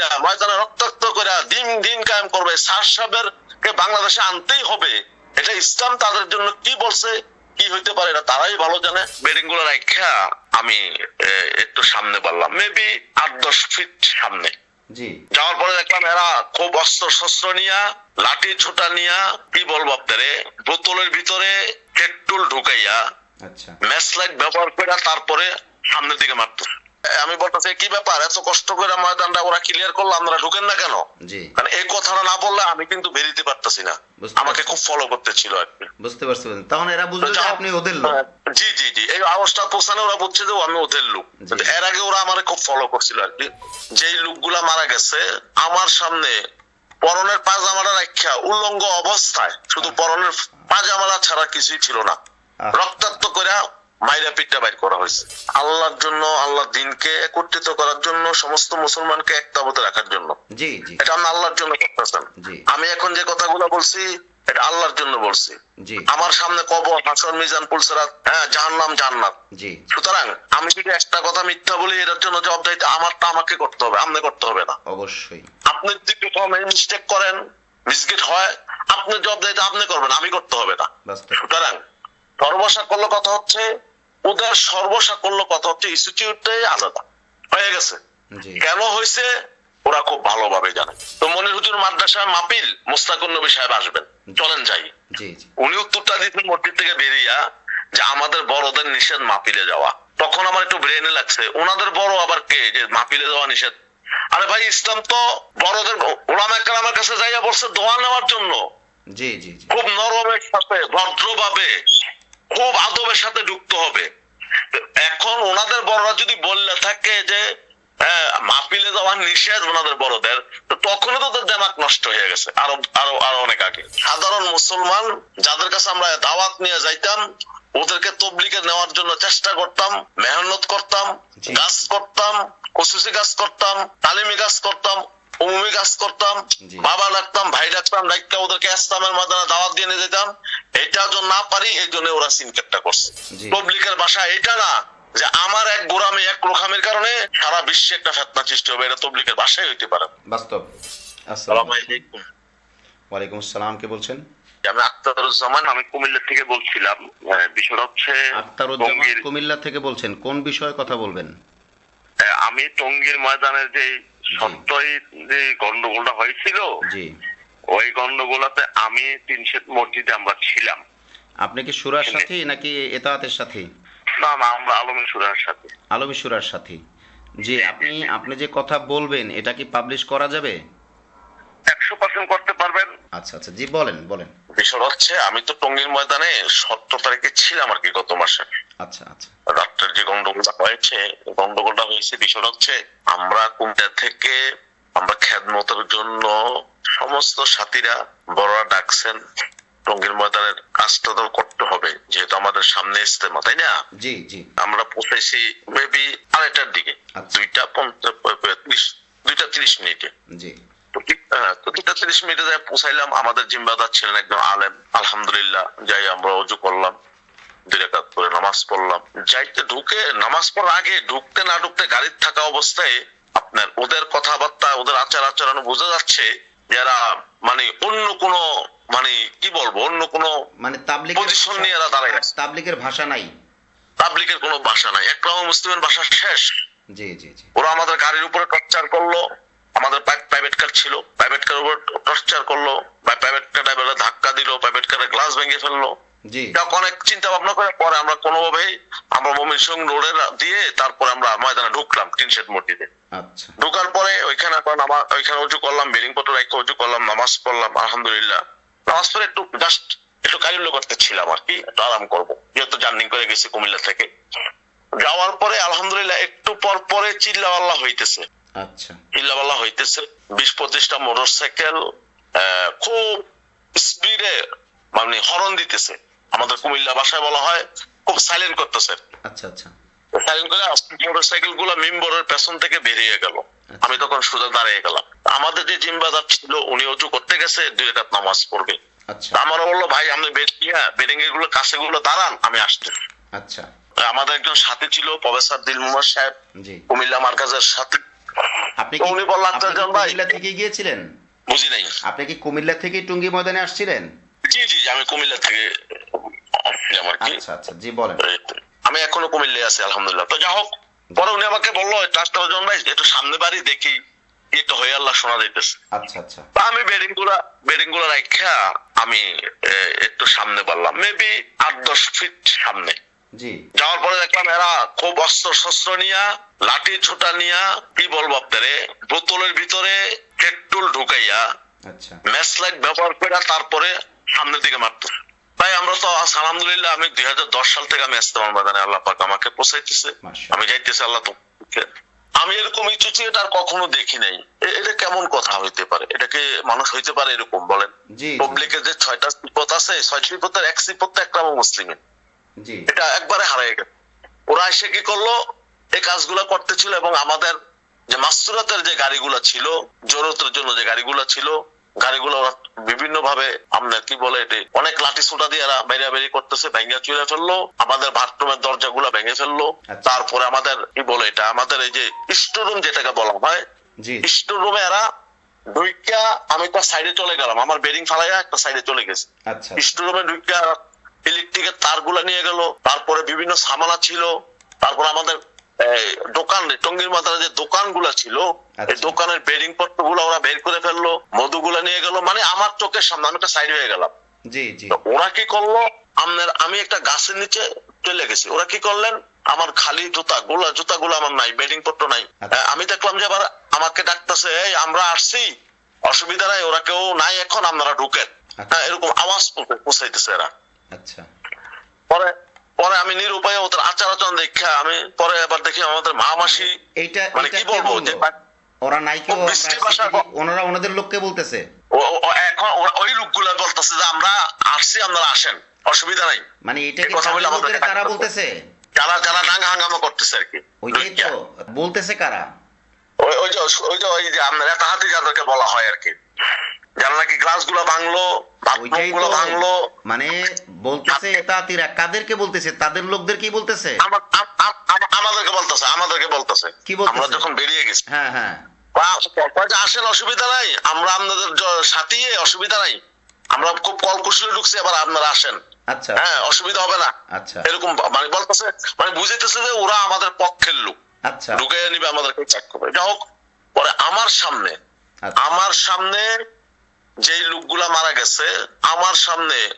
কইরা ময়দানে রক্তাক্ত কইরা দিন দিন কায়েম করবে সার সাহেবের কে বাংলাদেশে আনতেই হবে এটা ইসলাম তাদের জন্য কি বলছে কি হইতে পারে এটা তারাই ভালো জানে। বেডিংগুলো রাখা আমি একটু সামনে বললাম। মেবি আট দশ ফিট সামনে। যাওয়ার পরে দেখলাম এরা খুব অস্ত্র শস্ত্র নিয়া লাঠি ছোটা নিয়া কি বলব আপনারে বোতলের ভিতরে পেট্রোল ঢুকাইয়া আচ্ছা। ম্যাচ লাইট ব্যবহার করে তারপরে সামনের দিকে মারতো। আমি বলতেছি কি ব্যাপার? এত কষ্ট করে ময়দানটা ওরা ক্লিয়ার করল আপনারা ঢুকেন না কেন? কারণ এই কথাটা না বললে আমি কিন্তু বেরিতে পারতেছি না। আমাকে খুব ফলো করতে ছিল আর বুঝতে পারছি তখন এরা বুঝলো যে আপনি ওদের লোক। জি জি জি। এই আওয়াজটা পৌঁছানে ওরা বুঝছে যে আমি ওদের লোক। এর আগে ওরা আমার খুব ফলো করছিল আর কি। যেই লোকগুলা মারা গেছে আমার সামনে পরনের পাজামাটা রাখা উল্লঙ্গ অবস্থায় শুধু পরনের পাজামাটা ছাড়া কিছুই ছিল না। রক্তাক্ত করে মাইরা বাইর করা হয়েছে। আল্লাহর জন্য আল্লাহর দিনকে একত্রিত করার জন্য সমস্ত মুসলমানকে একতাবতে রাখার জন্য। জি জি। এটা আমি আল্লাহর জন্য করতেছেন। আমি এখন যে কথাগুলো বলছি এটা আল্লাহর জন্য বলছি। আমার সামনে কবর হাসন মিজান পুলসরাত হ্যাঁ জাহান্নাম জান্নাত। জি। সুতরাং আমি যদি একটা কথা মিথ্যা বলি এটার জন্য জবাব দিতে আমারটা আমাকে করতে হবে আপনি করতে হবে না। অবশ্যই। আপনি যদি কোনো মিস্টেক করেন মিসগেট হয় আপনি জবাব দিতে আপনি করবেন আমি করতে হবে না। সুতরাং সর্বসাকল্য কথা হচ্ছে ওদের সর্বসাকল্য কথা হচ্ছে ইনস্টিটিউটটাই আলাদা। হয়ে গেছে। কেন হয়েছে? ওরা খুব ভালোভাবে জানে। তো মনির হুজুর মাদ্রাসা মাপিল মোস্তাকুর নবী সাহেব আসবেন। চলেন যাই। উনি উত্তরটা দিতেন মসজিদ থেকে বেরিয়া যে আমাদের বড়দের নিষেধ মাপিলে যাওয়া। তখন আমার একটু ব্রেনে লাগছে। ওনাদের বড় আবার কে? যে মাপিলে যাওয়া নিষেধ। আরে ভাই ইসলাম তো বড়দের ওলামা আমার কাছে যাইয়া বলছে দোয়া নেওয়ার জন্য। জি জি জি। খুব নরমের সাথে ভদ্রভাবে। খুব আদবের সাথে যুক্ত হবে এখন ওনাদের বড়রা যদি বললে থাকে যে হ্যাঁ, মাহফিলে যাওয়া নিষেধ ওনাদের বড়দের তো তখনই তো তাদের দেমাক নষ্ট হয়ে গেছে আরও আরও আরও অনেক আগে সাধারণ মুসলমান যাদের কাছে আমরা দাওয়াত নিয়ে যাইতাম ওদেরকে তবলিকে নেওয়ার জন্য চেষ্টা করতাম মেহনত করতাম জি। গাছ করতাম কসুসি গাছ করতাম তালিমি গাছ করতাম উমুমি গাছ করতাম বাবা ডাকতাম ভাই ডাকতাম ডাকতে ওদেরকে ইসলামের ময়দানে দাওয়াত দিয়ে নিয়ে যেতাম। এটা যখন না পারি এই জন্য ওরা সিনকেটটা করছে। পাবলিকের ভাষা এটা না যে আমার এক গোরামি এক লোখামের কারণে সারা বিশ্বে একটা ফেতনা সৃষ্টি হবে। এটা তবলিকের ভাষাই হইতে পারে বাস্তব। আসসালামু আলাইকুম। ওয়ালাইকুম আসসালাম কে বলছেন? আমি আক্তারুজ্জামান আমি কুমিল্লা থেকে বলছিলাম। আহ, বিষয়টা হচ্ছে আক্তারুজ্জামান কুমিল্লা থেকে বলছেন কোন বিষয়ে কথা বলবেন? আমি টঙ্গীর ময়দানের যে সত্যই যে গন্ডগোলটা হয়েছিল ওই গন্ডগোলাতে আমি তিনশেত মসজিদে আমরা ছিলাম। আপনি কি সুরার সাথী নাকি এতাহাতের সাথে? না না আমরা আলমী সুরার সাথে। আলমী সুরার সাথী। জি আপনি আপনি যে কথা বলবেন এটা কি পাবলিশ করা যাবে? একশো পার্সেন্ট করতে পারবেন। আচ্ছা আচ্ছা জি বলেন বলেন। বিষয় হচ্ছে আমি তো টঙ্গীর ময়দানে সতেরো তারিখে ছিলাম আর কি গত মাসে। আচ্ছা আচ্ছা। রাত্রের যে গন্ডগোলটা হয়েছে গন্ডগোলটা হয়েছে বিষয়টা হচ্ছে আমরা কুমিল্লা থেকে আমরা খেদমতের জন্য সমস্ত সাথীরা বড়রা ডাকছেন টঙ্গীর ময়দানের কাজটা তো করতে হবে যেহেতু আমাদের সামনে ইস্তেমা তাই না? জি জি। আমরা পৌঁছেছি মেবি আড়াইটার দিকে আচ্ছা। দুইটা পঞ্চাশ দুইটা ত্রিশ মিনিটে। জি। হ্যাঁ, মিনিটে যাই পৌঁছাইলাম আমাদের জিম্বাদার ছিলেন একদম আলেম। আলহামদুলিল্লাহ যাই আমরা অজু করলাম করে নামাজ পড়লাম। যাইতে ঢুকে নামাজ পড়ার আগে ঢুকতে না ঢুকতে গাড়ির থাকা অবস্থায় আপনার ওদের কথাবার্তা ওদের আচার আচরণ বোঝা যাচ্ছে যারা মানে অন্য কোনো মানে কি বলব অন্য কোনো মানে তাবলিগের পজিশন নিয়ে এরা দাঁড়ায় তাবলিগের ভাষা নাই। পাবলিকের কোনো ভাষা নাই। একরাম মুসলিমের ভাষা শেষ। জি জি জি। ওরা আমাদের গাড়ির উপরে টর্চার করল আমাদের প্রাইভেট কার ছিল। প্রাইভেট কার উপর টর্চার করল বা প্রাইভেট কার ড্রাইভারে ধাক্কা দিল প্রাইভেট কারের গ্লাস ভেঙে ফেলল। অনেক চিন্তা ভাবনা করে পরে আমরা কোনোভাবেই আমরা মমিন সিং রোডে দিয়ে তারপরে আমরা ময়দানে ঢুকলাম টিনশেড মসজিদে। আচ্ছা। ঢোকার পরে ওইখানে আমার ওইখানে উঁচু করলাম পত্র রেখে উঁচু করলাম নামাজ পড়লাম আলহামদুলিল্লাহ। নামাজ পড়ে একটু জাস্ট একটু কারিল্য করতে ছিলাম আর কি একটু আরাম করব। যেহেতু জার্নি করে গেছি কুমিল্লা থেকে। যাওয়ার পরে আলহামদুলিল্লাহ একটু পর পরে চিল্লাওয়াল্লাহ হইতেছে। আচ্ছা। হইতেছে। বিশ পঁচিশটা মোটর সাইকেল খুব স্পিডে মানে হরন দিতেছে। আমাদের কুমিল্লা ভাষায় বলা হয় খুব সাইলেন্ট করতেছে। আচ্ছা আচ্ছা। সাইলেন্ট করে মোটরগুলো মেম্বরের পেছন থেকে বেরিয়ে গেল। আমি তখন সোজা দাঁড়িয়ে গেলাম। আমাদের যে জিম্বাদার ছিল উনি অজু করতে গেছে দুই রেখাত নামাজ পড়বে। আচ্ছা। আমারও বলল ভাই আপনি বেরিয়ে বেডিংগুলো কাছে গুলো দাঁড়ান আমি আসতে আচ্ছা। আমাদের একজন সাথী ছিল প্রফেসর দিলমুমার সাহেব কুমিল্লা মার্কাজের সাথে। আপনি কি উনি বললেন ভাই। কুমিল্লা থেকে গিয়েছিলেন? বুঝি নাই। আপনি কি কুমিল্লা থেকে টুঙ্গি ময়দানে আসছিলেন? জি জি আমি কুমিল্লা থেকে আমার কি। আচ্ছা আচ্ছা জি বলেন। আমি এখনও কুমিল্লায় আছি আলহামদুলিল্লাহ। তো যা হোক পরে উনি আমাকে বলল ট্রাস্টার ভাই একটু সামনে বাড়ি দেখি কি একটা হয়ে আল্লাহ শোনা যাইতেছে। আচ্ছা আচ্ছা। তা আমি বেডিংগুলা গুলা রাখা আমি একটু সামনে বললাম মেবি আট দশ ফিট সামনে। জি। যাওয়ার পরে দেখলাম এরা খুব অস্ত্র শস্ত্র নিয়া লাঠি ছোটা নিয়া কি বলব আপনারে বোতলের ভিতরে পেট্রোল ঢুকাইয়া আচ্ছা। ম্যাচ লাইট ব্যবহার করে তারপরে সামনের দিকে মারতো। তাই আমরা তো আলহামদুলিল্লাহ আমি দুই হাজার দশ সাল থেকে আমি ইস্তেমাল বাগানে আল্লাহ পাক আমাকে পোষাইতেছে। আমি যাইতেছি আল্লাহ তো আমি এরকম ইচ্ছু এটা আর কখনো দেখি নাই। এটা কেমন কথা হইতে পারে? এটাকে মানুষ হইতে পারে এরকম বলেন? পাবলিকের যে ছয়টা সিপত আছে ছয় সিপতের এক সিপত একটা মুসলিমের এটা একবারে হারিয়ে গেছে ওরা এসে কি করল? এই কাজগুলো করতেছিল এবং আমাদের যে মাস্তুরাতের যে গাড়িগুলো ছিল জরুরতের জন্য যে গাড়িগুলো ছিল গাড়িগুলো ওরা বিভিন্ন ভাবে আপনার কি বলে এটি অনেক লাঠি সোটা দিয়ে এরা বেরি করতেছে ভেঙে চুরে ফেলল আমাদের বাথরুমের দরজাগুলো ভেঙে ফেলল আচ্ছা। তারপরে আমাদের কি বলে এটা আমাদের এই যে স্টোরুম যেটাকে বলা হয় স্টোরুমে এরা ঢুইকা আমি একটা সাইডে চলে গেলাম আমার বেরিং ফালাইয়া একটা সাইডে চলে গেছে। আচ্ছা। স্টোরুমে ঢুকে ইলেকট্রিকের তারগুলা নিয়ে গেল তারপরে বিভিন্ন সামানা ছিল তারপর আমাদের দোকান টঙ্গির মাথায় যে দোকানগুলা ছিল এই আচ্ছা। দোকানের বেডিং পত্রগুলো ওরা বের করে ফেলল মধুগুলা নিয়ে গেল মানে আমার চোখের সামনে আমি একটা সাইড হয়ে গেলাম। জি জি। ওরা কি করল? আপনার আমি একটা গাছের নিচে চলে গেছি। ওরা কি করলেন? আমার খালি জুতা গোলা জুতা গুলো আমার নাই বেডিং পত্র নাই। আচ্ছা। আমি দেখলাম যে আবার আমাকে ডাকতেছে এই আমরা আসছি। অসুবিধা নাই ওরা কেউ নাই এখন আপনারা ঢুকেন। আচ্ছা। হ্যাঁ, এরকম আওয়াজ পৌঁছে- পৌঁছাইতেছে এরা। আচ্ছা। পরে পরে আমি নিরুপায় ওদের আচার আচরণ দেখা আমি পরে আবার দেখি আমাদের মা মাসি এইটা মানে কি বলব যে ওরা নাই কেউ আমরা ওনারা ওনাদের লোককে বলতেছে? এখন ওই লোকগুলা বলতেছে যে আমরা আসছি আপনারা আসেন অসুবিধা নাই। মানে এটা কি কথা বলে আমাদের তারা বলতেছে? যারা যারা ডাঙ্গা হাঙ্গামা করতেছে আর কি ওইটাই তো। বলতেছে কারা? ওই ওই যে ওই যে ওই যে আপনার এত যাদেরকে বলা হয় আর কি। ভাঙলো ভাঙলো? মানে বলতেছে এটা তিরা কাদেরকে বলতেছে? তাদের বলতেছে? আমা- আম- আম- আম- আমাদেরকে বলতেছে আমাদেরকে বলতেছে। কি বলতেছে? আমরা যখন বেরিয়ে গেছি। হ্যাঁ হ্যাঁ। আসেন অসুবিধা নাই। আমরা আপনাদের সাথিয়ে অসুবিধা নাই। আমরা খুব কল কুশলে ঢুকছি আবার আপনারা আসেন। আচ্ছা। হ্যাঁ অসুবিধা হবে না। আচ্ছা। এরকম মানে বলতেছে মানে বুঝাইতেছে যে ওরা আমাদের পক্ষের লোক। আচ্ছা। ঢুকে নিবে আমাদেরকে চেক করবে। যা হোক পরে আমার সামনে আচ্ছা। আমার সামনে যেই লোকগুলা মারা গেছে আমার সামনে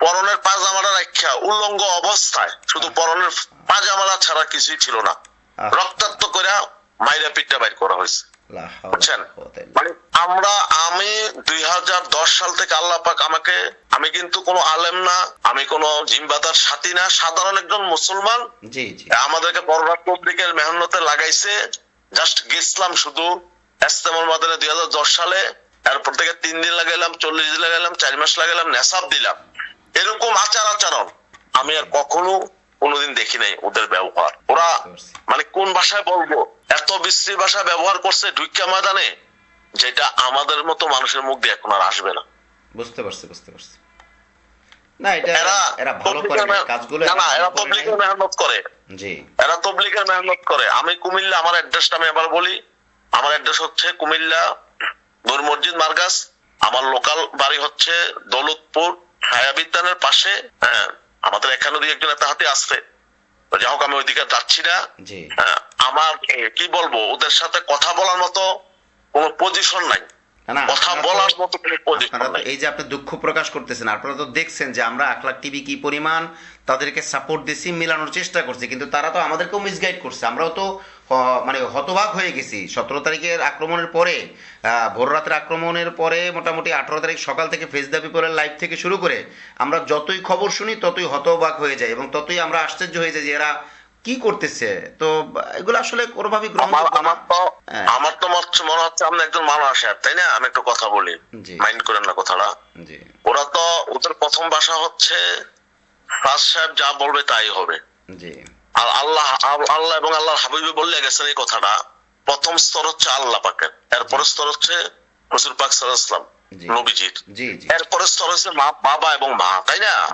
পরনের পাজামাটা রাখা উল্লঙ্গ অবস্থায় শুধু পরনের পাজামাটা ছাড়া কিছুই ছিল না। রক্তাক্ত করে মাইরা পিঠটা বাইর করা হয়েছে। বুঝছেন? মানে আমরা আমি দুই সাল থেকে আল্লাহ পাক আমাকে আমি কিন্তু কোনো আলেম না আমি কোনো জিম্বাদার সাথী না সাধারণ একজন মুসলমান। আমাদেরকে পররাষ্ট্র পত্রিকের মেহনতে লাগাইছে। জাস্ট গেছিলাম শুধু এস্তেমল মাদানে দুই হাজার দশ সালে। এরপর থেকে তিন দিন লাগাইলাম চল্লিশ দিন লাগাইলাম চার মাস লাগাইলাম নেশাব দিলাম। এরকম আচার আচরণ আমি আর কখনো কোনোদিন দেখি নাই ওদের ব্যবহার। ওরা মানে কোন ভাষায় বলব? এত বিশ্রী ভাষা ব্যবহার করছে ঢুইকা ময়দানে যেটা আমাদের মতো মানুষের মুখ দিয়ে এখন আর আসবে না। বুঝতে পারছি বুঝতে পারছি। না এটা এরা এরা ভালো করে কাজগুলো না, এরা। তবলিগের মেহনত করে। জি। এরা তবলিগের মেহনত করে। আমি কুমিল্লা আমার অ্যাড্রেসটা আমি আবার বলি। আমার অ্যাড্রেস হচ্ছে কুমিল্লা নূর মসজিদ মার্গাস আমার লোকাল বাড়ি হচ্ছে দৌলতপুর ছায়াবিদ্যানের পাশে হ্যাঁ আমাদের এখানে দিয়ে একজন একটা হাতে আসছে। যাই হোক আমি ওইদিকে যাচ্ছি না। হ্যাঁ, আমার কি বলব ওদের সাথে কথা বলার মতো কোনো পজিশন নাই। কথা বলার মতো এই যে আপনি দুঃখ প্রকাশ করতেছেন আপনারা তো দেখছেন যে আমরা আখলাক টিভি কি পরিমাণ তাদেরকে সাপোর্ট দিছি মেলানোর চেষ্টা করছি কিন্তু তারা তো আমাদেরকেও মিসগাইড করছে। আমরাও তো মানে হতবাক হয়ে গেছি। সতেরো তারিখের আক্রমণের পরে আহ, ভোর রাতের আক্রমণের পরে মোটামুটি আঠারো তারিখ সকাল থেকে ফেস দ্য পিপলের লাইভ থেকে শুরু করে আমরা যতই খবর শুনি ততই হতবাক হয়ে যায় এবং ততই আমরা আশ্চর্য হয়ে যাই যে এরা কি করতেছে? তো এগুলো আসলে কোনোভাবেই আমার তো হ্যাঁ। আমার তো মনে হচ্ছে আপনি একজন মানুষ তাই না? আমি একটু কথা বলি। মাইন্ড করেন না কথাটা। ওরা তো ওদের প্রথম ভাষা হচ্ছে ফাজ সাহেব যা বলবে তাই হবে। আর আল্লাহ আল- আল্লাহ এবং আল্লাহর হাবিবে বললে গেছেন এই কথাটা। প্রথম স্তর হচ্ছে আল্লাহ পাকের। এরপরে স্তর হচ্ছে রসুল পাক সাল্লাম জি। নবীজির। জি জি। স্তর হচ্ছে মা বাবা এবং মা তাই না?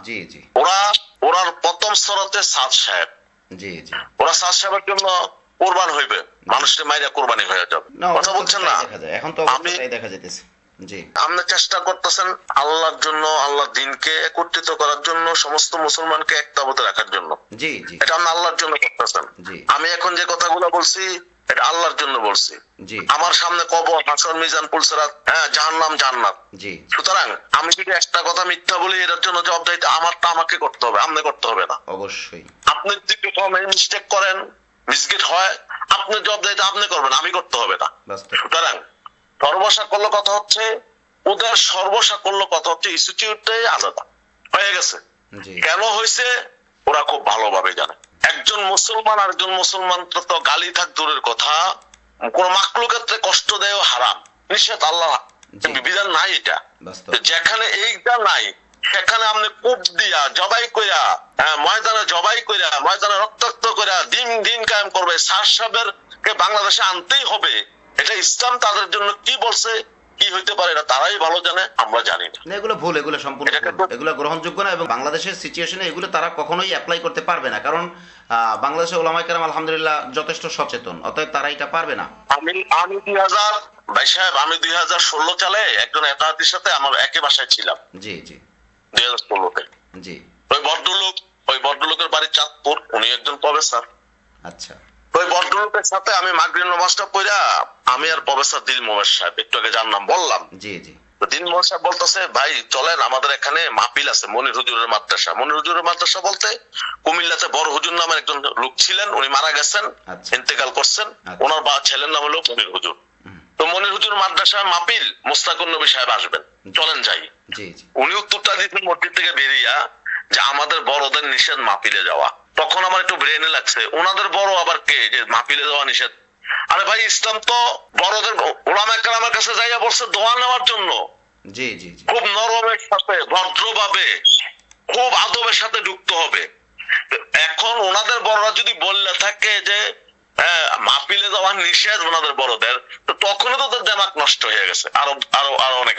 ওরা ওরার প্রথম স্তর হচ্ছে সাদ সাহেব। জি জি। ওরা সাদ সাহেবের জন্য কোরবান হইবে। মানুষের মাইরা কোরবানি হয়ে যাবে। কথা বলছেন না। এখন তো আমি- দেখা যেতেছে জি। আপনি চেষ্টা করতেছেন আল্লাহর জন্য আল্লাহর দিনকে একত্রিত করার জন্য সমস্ত মুসলমানকে একতাবতে রাখার জন্য। এটা আপনি আল্লাহর জন্য করতেছেন। আমি এখন যে কথাগুলো বলছি এটা আল্লাহর জন্য বলছি। আমার সামনে কবর হাসর মিজান পুলসেরাত হ্যাঁ জাহান্নাম জান্নাত। জি। সুতরাং আমি যদি একটা কথা মিথ্যা বলি এটার জন্য জবাবদাহিতা আমারটা আমাকে করতে হবে আপনি করতে হবে না। অবশ্যই। আপনি যদি মিস্টেক করেন মিসগেট হয় আপনি করবেন আমি করতে হবে না সুতরাং সর্বসাকল্য কথা হচ্ছে ওদের সর্বসাকল্য কথা হচ্ছে ইনস্টিটিউটটাই আলাদা। হয়ে গেছে। কেন হয়েছে? ওরা খুব ভালোভাবে জানে। একজন মুসলমান আর একজন মুসলমান তো গালি থাক দূরের কথা। কোন মাকলুকাতে কষ্ট দেয় হারাম। নিষেধ আল্লাহ। বিধান নাই এটা। যেখানে এইটা নাই সেখানে আপনি কূপ দিয়া জবাই কইরা হ্যাঁ, ময়দানে জবাই কইরা ময়দানে রক্তাক্ত কইরা দিন দিন কায়েম করবে। সার কে বাংলাদেশে আনতেই হবে। এটা ইসলাম তাদের জন্য কি বলছে কি হইতে পারে এটা তারাই ভালো জানে আমরা জানি না। এগুলো ভুল এগুলো সম্পূর্ণ এগুলো গ্রহণযোগ্য না এবং বাংলাদেশের সিচুয়েশনে এগুলো তারা কখনোই অ্যাপ্লাই করতে পারবে না। কারণ ওলামাই কেরাম আলহামদুলিল্লাহ যথেষ্ট সচেতন অতএব তারা এটা পারবে না। আমি আমি দুই হাজার ভাই সাহেব আমি দুই হাজার ষোলো সালে একজন একাধির সাথে আমার একই বাসায় ছিলাম। জি জি। দুই হাজার ষোলোতে জি। ওই ভদ্রলোক ওই ভদ্রলোকের বাড়ি চাঁদপুর উনি একজন প্রফেসর। আচ্ছা। ওই ভদ্রলোকের সাথে আমি মাগরিন নামাজটা পড়া আমি আর প্রফেসর দিল সাহেব একটু আগে যার নাম বললাম। জি জি। দিন সাহেব বলতেছে ভাই চলেন আমাদের এখানে মাহফিল আছে মনির হুজুরের মাদ্রাসা। মনির হুজুরের মাদ্রাসা বলতে কুমিল্লাতে বড় হুজুর নামের একজন লোক ছিলেন উনি মারা গেছেন আচ্ছা। ইন্তেকাল করছেন আচ্ছা। ওনার বা ছেলের নাম হলো মনির হুজুর। তো মনির হুজুর মাদ্রাসা মাহফিল মুস্তাকুর নবী সাহেব আসবেন। চলেন যাই। উনি উত্তরটা দিতেন মসজিদ থেকে বেরিয়া যে আমাদের বড়দের নিষেধ মাহফিলে যাওয়া। তখন আমার একটু ব্রেনে লাগছে ওনাদের বড় আবার কে যে মাহফিলে যাওয়া নিষেধ? আরে ভাই ইসলাম তো বড়দের ওলামা আমার কাছে যাইয়া বলছে দোয়া নেওয়ার জন্য। জি জি খুব নরমের সাথে ভদ্রভাবে খুব আদবের সাথে ঢুকতে হবে। এখন ওনাদের বড়রা যদি বললে থাকে যে হ্যাঁ, মাহফিলে যাওয়া নিষেধ ওনাদের বড়দের তো তখনই তো ওদের দেমাক নষ্ট হয়ে গেছে। আরও আরও আরও অনেক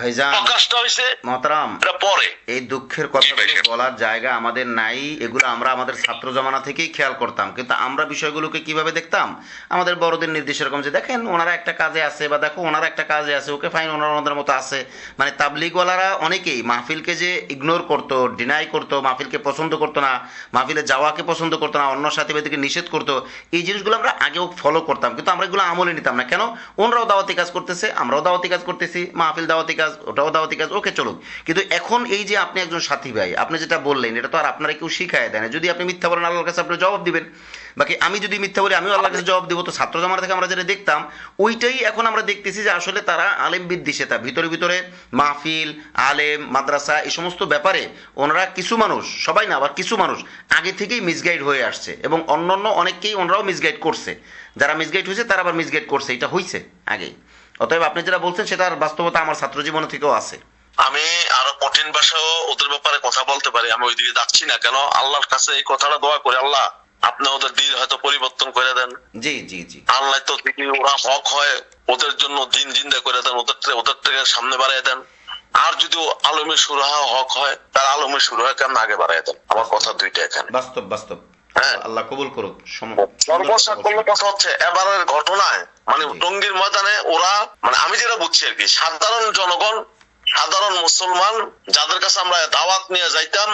ভাইজান প্রকাশটা হয়েছে মহতারাম পরে। এই দুঃখের কথাগুলো বলার জায়গা আমাদের নাই এগুলো আমরা আমাদের ছাত্র জমানা থেকেই খেয়াল করতাম। কিন্তু আমরা বিষয়গুলোকে কীভাবে দেখতাম? আমাদের বড়দের নির্দেশ এরকম যে দেখেন ওনারা একটা কাজে আছে বা দেখো ওনারা একটা কাজে আছে ওকে ফাইন ওনারা ওনাদের মতো আছে। মানে তাবলিগওয়ালারা অনেকেই মাহফিলকে যে ইগনোর করতো ডিনাই করতো মাহফিলকে পছন্দ করতো না মাহফিলে যাওয়াকে পছন্দ করতো না অন্য সাথীবাদীকে নিষেধ করতো এই জিনিসগুলো আমরা আগেও ফলো করতাম। কিন্তু আমরা এগুলো আমলে নিতাম না। কেন? ওনারাও দাওয়াতি কাজ করতেছে আমরাও দাওয়াতি কাজ করতেছি মাহফিল দাওয়াতি কাজ ওটাও দাওয়াতি কাজ, ওকে চলুক। কিন্তু এখন এই যে আপনি একজন সাথী ভাই, আপনি যেটা বললেন, এটা তো আর আপনারা কেউ শিখায় দেয় না। যদি আপনি মিথ্যা বলেন, আল্লাহর কাছে আপনি জবাব দিবেন। বাকি আমি যদি মিথ্যা বলি, আমিও আল্লাহর কাছে জবাব দিব। তো ছাত্র জমানা থেকে আমরা যেটা দেখতাম, ওইটাই এখন আমরা দেখতেছি যে আসলে তারা আলেম বিদ্বেষেতা ভিতরে ভিতরে মাহফিল, আলেম, মাদ্রাসা, এই সমস্ত ব্যাপারে ওনারা কিছু মানুষ, সবাই না, আবার কিছু মানুষ আগে থেকেই মিসগাইড হয়ে আসছে। এবং অন্যান্য অনেককেই ওনারাও মিসগাইড করছে। যারা মিসগাইড হয়েছে, তারা আবার মিসগাইড করছে। এটা হয়েছে আগেই। অতএব আপনি যেটা বলছেন সেটার বাস্তবতা আমার ছাত্র জীবন থেকেও আছে। আমি আরও কঠিন ভাষাও ওদের ব্যাপারে কথা বলতে পারি আমি ওইদিকে যাচ্ছি না। কেন? আল্লাহর কাছে এই কথাটা দোয়া করে আল্লাহ আপনি ওদের দিল হয়তো পরিবর্তন করে দেন। জি জি জি। আল্লাহ তো ওরা হক হয় ওদের জন্য দিন জিন্দা করে দেন ওদের ওদের থেকে সামনে বাড়াই দেন। আর যদি আলমী সুরাহা হক হয় তার আলমী সুরাহা কেমন আগে বাড়াই দেন? আমার কথা দুইটা এখানে। বাস্তব বাস্তব। হ্যাঁ। আল্লাহ কবুল করুক সর্বসাকল্য কথা হচ্ছে এবারের ঘটনায় মানে টঙ্গীর ময়দানে ওরা মানে আমি যেটা বুঝছি আর কি সাধারণ জনগণ সাধারণ মুসলমান যাদের কাছে আমরা দাওয়াত নিয়ে যাইতাম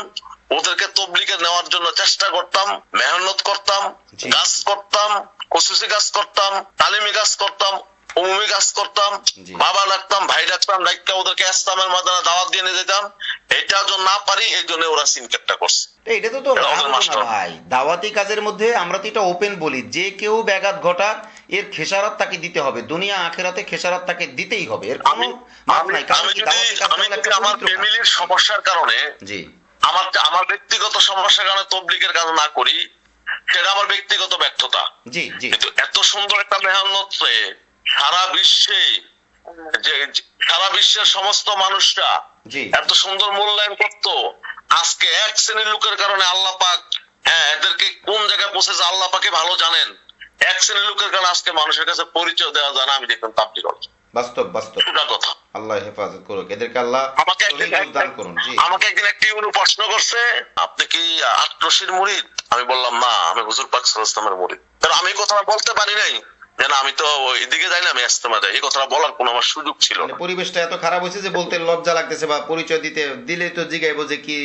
ওদেরকে তবলিকে নেওয়ার জন্য চেষ্টা করতাম মেহনত করতাম কাজ গাছ করতাম কসুসি গাছ করতাম তালিমি কাজ করতাম উমুমি গাছ করতাম বাবা ডাকতাম ভাই ডাকতাম ডাকতে ওদেরকে ইসলামের ময়দানে দাওয়াত দিয়ে নিয়ে যেতাম। এটা না পারি এই জন্য ওরা সিনকেটটা করছে। এটা তো। ভাই। দাওয়াতি কাজের মধ্যে আমরা তো এটা ওপেন বলি। যে কেউ ব্যাঘাত ঘটাক এর খেসারত তাকে দিতে হবে। দুনিয়া আখেরাতে খেসারত তাকে দিতেই হবে। এর কোনো মাপ নাই। কারণ কাজ আমার ফ্যামিলির সমস্যার কারণে জি। আমার আমার ব্যক্তিগত সমস্যার কারণে তবলিগের কাজ না করি সেটা আমার ব্যক্তিগত ব্যর্থতা। জি জি। কিন্তু এত সুন্দর একটা মেহনত সারা বিশ্বে যে সারা বিশ্বের সমস্ত মানুষরা এত সুন্দর মূল্যায়ন করতো। আজকে এক শ্রেণির লোকের কারণে আল্লাহ পাক হ্যাঁ এদেরকে কোন জায়গায় পৌঁছেছে আল্লাহ পাকে ভালো জানেন। এক শ্রেণির লোকের কারণে আজকে মানুষের কাছে পরিচয় দেওয়া যায় না আমি দেখতাম তাবলিগ করছি। বাস্তব বাস্তব। কথা। আল্লাহ হেফাজত করুক। এদেরকে আল্লাহ আমাকে একদিন দান করুন। জি। আমাকে একদিন একটি উনি প্রশ্ন করছে আপনি কি আটরশির মুরিদ আমি বললাম না আমি হুজুর পাক সাল্লাল্লাহু আলাইহি ওয়াসাল্লামের কারণ আমি কথাটা বলতে পারি নাই। যে না আমি তো ওই দিকে যাই না আমি ইস্তেমা যাই এই কথাটা বলার কোনো আমার সুযোগ ছিল মানে না পরিবেশটা এত খারাপ হয়েছে যে বলতে লজ্জা লাগতেছে বা পরিচয় দিতে দিলে তো জিগাইবো যে কি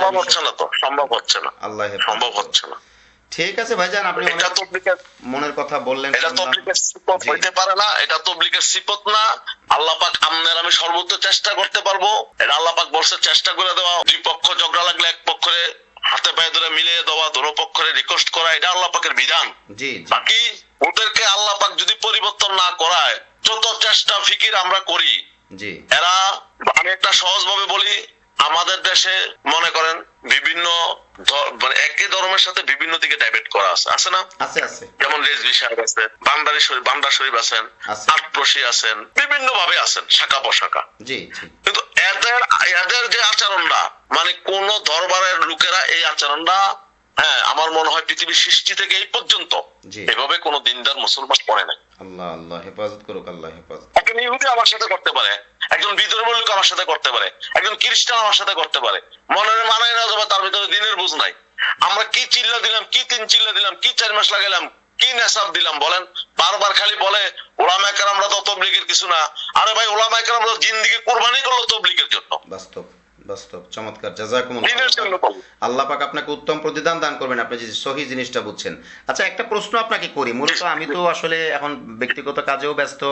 সম্ভব হচ্ছে না তো সম্ভব হচ্ছে না। আল্লাহ সম্ভব হচ্ছে না। ঠিক আছে ভাইজান আপনি এটা মনের কথা বললেন এটা সিপত হইতে পারে না এটা সিপত না। আল্লাহ পাক আমনের আমি সর্বোচ্চ চেষ্টা করতে পারব। এটা আল্লাহ পাক বলছে চেষ্টা করে দেওয়া। দুই পক্ষ ঝগড়া লাগলে এক পক্ষে হাতে পায়ে ধরে মিলিয়ে দেওয়া দোনো পক্ষে রিকোয়েস্ট করা এটা আল্লাহ পাকের বিধান। বাকি ওদেরকে আল্লাহ পাক যদি পরিবর্তন না করায় যত চেষ্টা ফিকির আমরা করি এরা আমি একটা সহজ ভাবে বলি আমাদের দেশে মনে করেন বিভিন্ন মানে একই ধর্মের সাথে বিভিন্ন দিকে ডাইভেট করা আছে। আছে না? আছে আছে। যেমন রেজবি সাহেব আছে বান্ডারি শরীফ বান্ডার শরীফ আছেন আছে। আটপ্রসী আছেন বিভিন্ন ভাবে আছেন শাখা পোশাখা। জি জি। কিন্তু এদের এদের যে আচরণটা মানে কোন দরবারের লোকেরা এই আচরণটা হ্যাঁ আমার মনে হয় পৃথিবীর সৃষ্টি থেকে এই পর্যন্ত। এভাবে কোন দিনদার মুসলমান করে নাই। আল্লাহ আল্লাহ হেফাজত করুক আল্লাহ হেফাজত। একজন ইহুদি আমার সাথে করতে পারে একজন বিধর্মী লোক আমার সাথে করতে পারে একজন খ্রিস্টান আমার সাথে করতে পারে। মনের মানায় না যাবে তার ভিতরে দিনের বুঝ নাই। আমরা কি চিল্লা দিলাম কি তিন চিল্লা দিলাম কি চার মাস লাগাইলাম কি নেশাব দিলাম বলেন? বারবার খালি বলে ওলামা আমরা তো তবলিগের কিছু না। আরে ভাই ওলামা আমরা জিন্দিগি কোরবানি করল তবলিগের জন্য। বাস্তব। বাস্তব চমৎকার। আল্লাহ। পাক আপনাকে উত্তম প্রতিদান দান করবেন আপনি যে সহি জিনিসটা বুঝছেন। আচ্ছা একটা প্রশ্ন আপনাকে করি মূলত আমি তো আসলে এখন ব্যক্তিগত কাজেও ব্যস্ত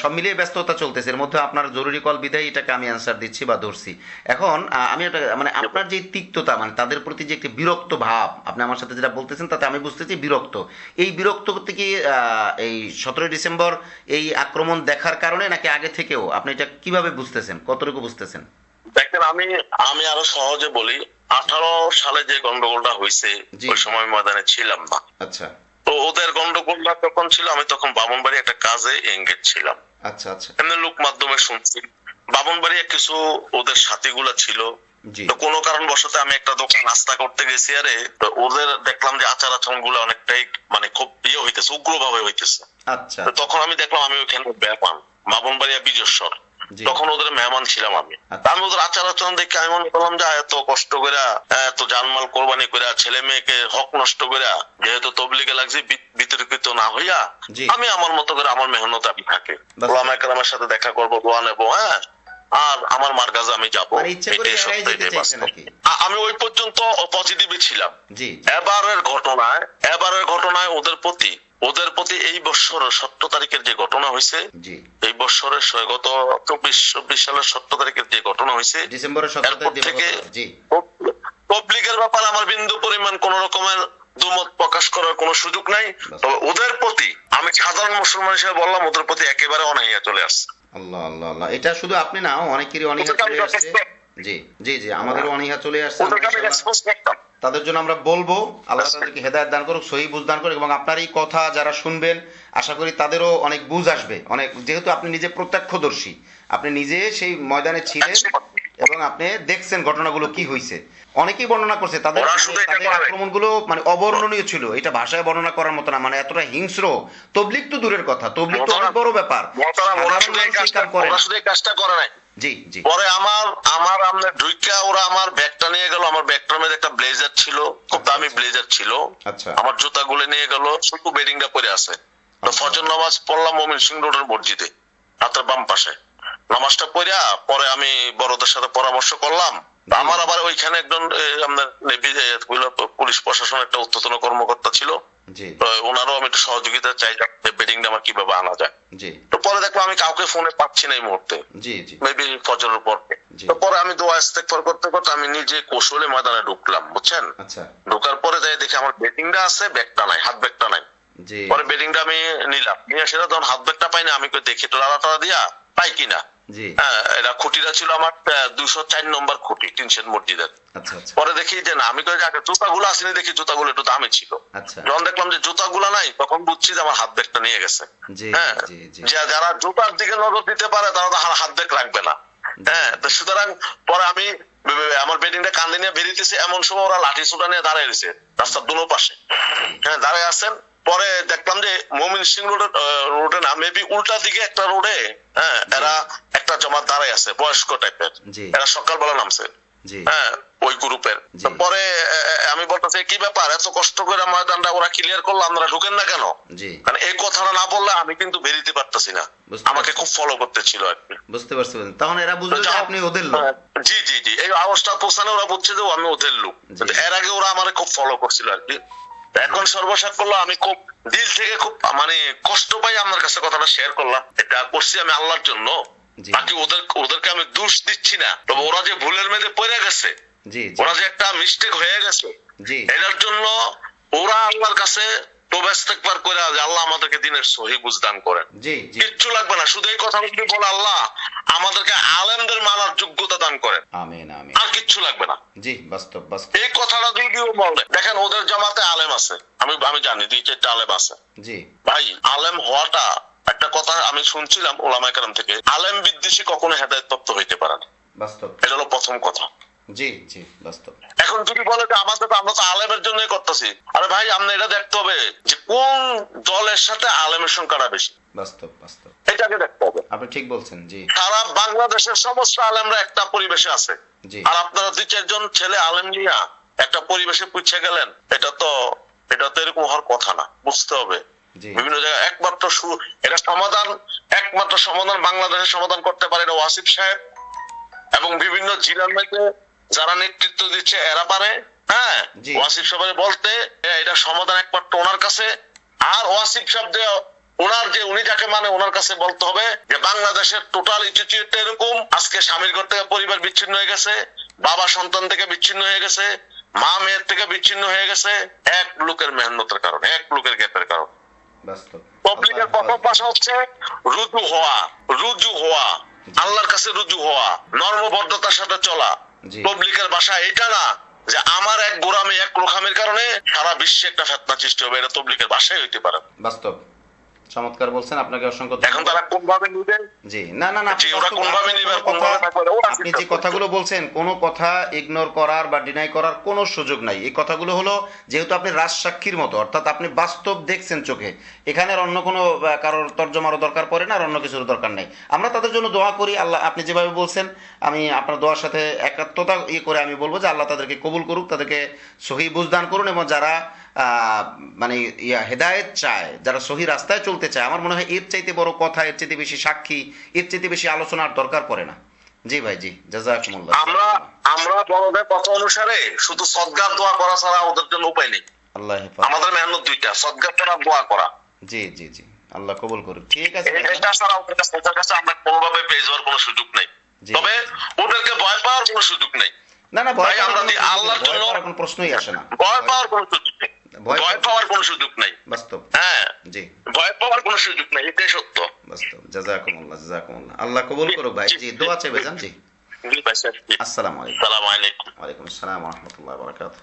সব মিলিয়ে ব্যস্ততা চলতেছে এর মধ্যে আপনার জরুরি কল বিদায় এটাকে আমি অ্যান্সার দিচ্ছি বা ধরছি। এখন আমি একটা মানে আপনার যে তিক্ততা মানে তাদের প্রতি যে একটি বিরক্ত ভাব আপনি আমার সাথে যেটা বলতেছেন তাতে আমি বুঝতেছি বিরক্ত। এই বিরক্ত থেকে এই সতেরোই ডিসেম্বর এই আক্রমণ দেখার কারণে নাকি আগে থেকেও? আপনি এটা কীভাবে বুঝতেছেন? কতটুকু বুঝতেছেন? দেখেন আমি আমি আরও সহজে বলি আঠারো সালে যে গন্ডগোলটা হয়েছে ওই সময় ময়দানে ছিলাম না। আচ্ছা। তো ওদের গন্ডগোলটা তখন ছিল আমি তখন বামনবাড়ি একটা কাজে এঙ্গেজ ছিলাম। আচ্ছা আচ্ছা। এমনি লোক মাধ্যমে শুনছি। বামনবাড়ি কিছু ওদের সাথীগুলা ছিল। তো কোনো কারণবশত আমি একটা দোকান নাস্তা করতে গেছি আরে তো ওদের দেখলাম যে আচার আচরণগুলো অনেকটাই মানে খুব ইয়ে হইতেছে উগ্রভাবে হইতেছে। আচ্ছা। তখন আমি দেখলাম আমি ওইখানে ব্যাপান বামনবাড়িয়া বিজস্বর। তখন ওদের মেহমান ছিলাম আমি। আচ্ছা। আমি ওদের আচার আচরণ দেখে আমি মনে করলাম যে এত কষ্ট করে এত জানমাল কোরবানি করে ছেলে মেয়েকে হক নষ্ট করে যেহেতু তবলিগে লাগছে বিতর্কিত না হইয়া আমি আমার মতো করে আমার মেহনত আমি থাকে। ওলামা একরামের সাথে দেখা করব দোয়া নেব হ্যাঁ? আর আমার মার কাছে আমি যাব মানে আমি ওই পর্যন্ত পজিটিভে ছিলাম। এবারের ঘটনায় এবারের ঘটনায় ওদের প্রতি ওদের প্রতি এই বছর সতেরো তারিখের যে ঘটনা হয়েছে এই বছরের গত চব্বিশ চব্বিশ সালের সতেরো তারিখের যে ঘটনা হয়েছে এরপর থেকে পাবলিকের ব্যাপারে আমার বিন্দু পরিমাণ কোন রকমের দুমত প্রকাশ করার কোনো সুযোগ নাই। তবে ওদের প্রতি আমি সাধারণ মুসলমান হিসেবে বললাম ওদের প্রতি একেবারে অনাহিয়া চলে আসছে। আল্লাহ আল্লাহ আল্লাহ। এটা শুধু আপনি না অনেকেরই অনীহা চলে আসছে। জি জি জি আমাদেরও অনীহা চলে আসছে তাদের জন্য আমরা বলব আল্লাহ তাদেরকে হেদায়ত দান করুক সহি বুঝ দান করুক এবং আপনার এই কথা যারা শুনবেন আশা করি তাদেরও অনেক বুঝ আসবে। অনেক যেহেতু আপনি নিজে প্রত্যক্ষদর্শী আপনি নিজে সেই ময়দানে ছিলেন এবং আপনি দেখছেন ঘটনাগুলো কি হয়েছে অনেকেই বর্ণনা করছে তাদের তাদের আক্রমণগুলো মানে অবর্ণনীয় ছিল। এটা ভাষায় বর্ণনা করার মতো না মানে এতটা হিংস্র। তবলিক তো দূরের কথা তবলিক তো অনেক বড় ব্যাপার। কাজটা করে নাই। জি জি। পরে আমার আমার আমনে ঢুইকা ওরা আমার ব্যাগটা নিয়ে গেল আমার ব্যাগটার মধ্যে একটা ব্লেজার ছিল খুব দামি ব্লেজার ছিল। আচ্ছা। আমার জুতাগুলো নিয়ে গেল শুধু বেডিংটা পরে আছে। আচ্ছা। ফজর নামাজ পড়লাম মমিন সিং রোডের মসজিদে হাতের বাম পাশে। নামাজটা পড়িয়া পরে আমি বড়দের সাথে পরামর্শ করলাম। আমার আবার ওইখানে একজন আপনার পুলিশ প্রশাসন একটা উত্ততন কর্মকর্তা ছিল। জি। ওনারও আমি একটু সহযোগিতা চাই আমার কীভাবে আনা যায়। জি। তো পরে দেখলাম আমি কাউকে ফোনে পাচ্ছি না এই মুহূর্তে। জি জি। মেবি ফজরের পর। তো পরে আমি দোয়া ইস্তেগফার করতে করতে আমি নিজে কৌশলে ময়দানে ঢুকলাম বুঝছেন? আচ্ছা। ঢোকার পরে যাই দেখি আমার বেডিংটা আছে ব্যাগটা নাই হাত ব্যাগটা নাই। পরে বেডিংটা আমি নিলাম। নিয়ে সেটা তখন হাত ব্যাগটা পাই না আমি দেখি তো লাড়া দিয়া পাই কিনা? এটা খুঁটিটা ছিল আমার দুশো চার নম্বর খুঁটি তিনশেন মসজিদের। আচ্ছা আচ্ছা। পরে দেখি যে না আমি কই আগে জুতাগুলো আসেনি দেখি জুতাগুলো একটু দামি ছিল। আচ্ছা। যখন দেখলাম যে জুতাগুলো নাই তখন বুঝছি যে আমার হাত ব্যাগটা নিয়ে গেছে। হ্যাঁ যারা জুতার দিকে নজর দিতে পারে তারা তো হাত ব্যাগ রাখবে না। হ্যাঁ তো সুতরাং পরে আমি আমার বেডিংটা কান্দে নিয়ে বেরিয়েতেছি এমন সময় ওরা লাঠি সুটা নিয়ে দাঁড়ায় রয়েছে রাস্তার দুনো পাশে হ্যাঁ দাঁড়ায় আছেন পরে দেখলাম যে মমিন সিং রোডের রোডে না মেবি উল্টা দিকে একটা রোডে হ্যাঁ এরা একটা জমাত দাঁড়ায় আছে বয়স্ক টাইপের। এরা সকালবেলা নামছে। হ্যাঁ ওই গ্রুপের। পরে আমি বলতেছি কি ব্যাপার? এত কষ্ট করে ময়দানটা ওরা ক্লিয়ার করল আপনারা ঢুকেন না কেন? মানে এই কথাটা না বললে আমি কিন্তু বেরিতে পারতেছি না। আমাকে খুব ফলো করতে ছিল বুঝতে পারছি তখন এরা বুঝলো যে আপনি ওদের লোক। জি জি জি। এই আওয়াজটা পৌঁছানো ওরা বুঝছে যে আমি ওদের লোক। এর আগে ওরা আমার খুব ফলো করছিল আর কি। এখন সর্বশেষ করল আমি খুব দিল থেকে খুব মানে কষ্ট পাই আপনার কাছে কথাটা শেয়ার করলাম। এটা করছি আমি আল্লাহর জন্য। বাকি ওদের ওদেরকে আমি দোষ দিচ্ছি না। তবে ওরা যে ভুলের মেঝে পড়ে গেছে ওরা যে একটা মিস্টেক হয়ে গেছে এটার জন্য ওরা আল্লাহর কাছে করে আল্লাহ আমাদেরকে দিনের সহি বুঝদান করেন। জি জি। কিচ্ছু লাগবে না শুধু এই কথা বলে আল্লাহ আমাদেরকে আলেমদের মানার যোগ্যতা দান করেন। আমিন আমিন। আর কিচ্ছু লাগবে না। জি বাস্তব বাস্তব। এই কথাটা যদিও বলে দেখেন ওদের জামাতে আলেম আছে। আমি আমি জানি দুই চারটা আলেম আছে। জি। ভাই আলেম হওয়াটা একটা কথা আমি শুনছিলাম ওলামা কালাম থেকে আলেম বিদ্বেষী কখনো হেদায়ত তত্ত্ব হইতে পারে না। বাস্তব। এটা হলো প্রথম কথা। জি জি বাস্তব। এখন যদি বলে যে আমাদের আমরা তো আলেমের জন্যই করতেছি আরে ভাই আমরা এটা দেখতে হবে যে কোন দলের সাথে আলেমের সংখ্যাটা বেশি। বাস্তব বাস্তব। এটাকে দেখতে হবে। আপনি ঠিক বলছেন জি। সারা বাংলাদেশের সমস্ত আলেমরা একটা পরিবেশে আছে। জি। আর আপনারা দুই চারজন ছেলে আলেম নিয়া একটা পরিবেশে পুছে গেলেন এটা তো এটা তো এরকম হওয়ার কথা না বুঝতে হবে। বিভিন্ন জায়গায় একমাত্র শুরু এটা সমাধান একমাত্র সমাধান বাংলাদেশের সমাধান করতে পারে এটা ওয়াসিফ সাহেব এবং বিভিন্ন জেলার মধ্যে যারা নেতৃত্ব দিচ্ছে এরা পারে হ্যাঁ? ওয়াসিফ সাহেবের বলতে এটা সমাধান একমাত্র ওনার কাছে। আর ওয়াসিফ সাহেব যে ওনার যে উনি যাকে মানে ওনার কাছে বলতে হবে যে বাংলাদেশের টোটাল ইনস্টিটিউটটা এরকম আজকে স্বামীর ঘর থেকে পরিবার বিচ্ছিন্ন হয়ে গেছে বাবা সন্তান থেকে বিচ্ছিন্ন হয়ে গেছে মা মেয়ের থেকে বিচ্ছিন্ন হয়ে গেছে এক লোকের মেহনতের কারণে এক লোকের গ্যাপের কারণে বাস্তব পাবলিকের প্রথম ভাষা হচ্ছে রুজু হওয়া রুজু হওয়া আল্লাহর কাছে রুজু হওয়া নর্মবদ্ধতার সাথে চলা। পাবলিকের ভাষা এটা না যে আমার এক গোরামে এক রোখামের কারণে সারা বিশ্বে একটা ফেতনা সৃষ্টি হবে এটা তবলিকের ভাষাই হইতে পারে। বাস্তব। চমৎকার বলছেন আপনাকে অসংখ্য এখন তারা কোন ভাবে নিবেন জি না না না ওরা কোনো থাকবে, ওরা আপনি যে কথাগুলো বলছেন কোনো কথা ইগনোর করার বা ডিনাই করার কোনো সুযোগ নাই। এই কথাগুলো হলো যেহেতু আপনি রাজসাক্ষীর মতো অর্থাৎ আপনি বাস্তব দেখছেন চোখে এখানে অন্য কোনো কারোর তর্জমারও দরকার পড়ে না আর অন্য কিছুর দরকার নাই। আমরা তাদের জন্য দোয়া করি আল্লাহ আপনি যেভাবে বলছেন আমি আপনার দোয়ার সাথে একাত্মতা ইয়ে করে আমি বলব যে আল্লাহ তাদেরকে কবুল করুক তাদেরকে সহি বুঝদান করুন এবং যারা মানে ইয়া হেদায়েত চায় যারা সহি রাস্তায় চলতে চায়। আমার মনে হয় এর চাইতে বড় কথা এর চাইতে বেশি সাক্ষী এর চাইতে বেশি আলোচনার দরকার পড়ে না। জি ভাই জি জাজাকুমুল্লাহ। আমরা আমরা বড়দের কথা অনুসারে শুধু সদ্গার দোয়া করা ছাড়া ওদের জন্য উপায় নেই। আল্লাহ হেফাজ আমাদের মেহনত দুইটা সদ্গার করা দোয়া করা। জি জি জি আল্লাহ কবুল করুন ঠিক আছে এটা ছাড়া ওদের কাছে কাছে আমরা কোনোভাবে পেয়ে যাওয়ার কোনো সুযোগ নেই। তবে ওদেরকে ভয় পাওয়ার কোনো সুযোগ নেই। না না ভয় আমরা আল্লাহর জন্য- কোনো প্রশ্নই আসে না। ভয় পাওয়ার কোনো সুযোগ নেই। ভয় পাওয়ার কোনো সুযোগ নাই। বাস্তব। হ্যাঁ জি। ভয় পাওয়ার কোনো সুযোগ নাই এটাই সত্য। বাস্তব। জাজাকুমুল্লাহ জাজাকুমুল্লাহ। আল্লাহ কবুল করুক ভাই। জি দোয়া চাইবে জান জি। আসসালামু আলাইকুম। আসসালামু আলাইকুম। ওয়া আসসালাম ওয়া বারাকাতুহ।